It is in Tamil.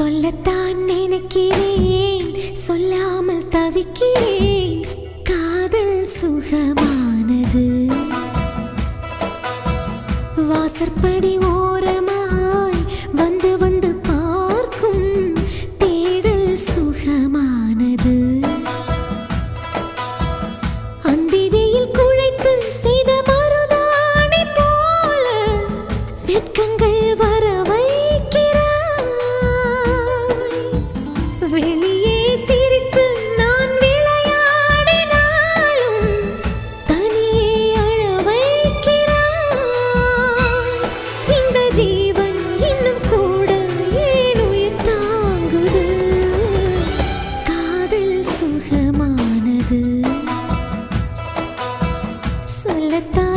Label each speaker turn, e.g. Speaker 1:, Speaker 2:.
Speaker 1: சொல்லத்தான் நினைக்கிறேன் சொல்லாமல் தவிக்கிறேன். காதல் சுகமானது. வாசற்படி ஓரமாய் வந்து வந்து பார்க்கும் தேடல் சுகமானது. அந்திரியில் குழைத்து செய்த மறுதானை போல வெட்கங்கள் சொல்லத்தான்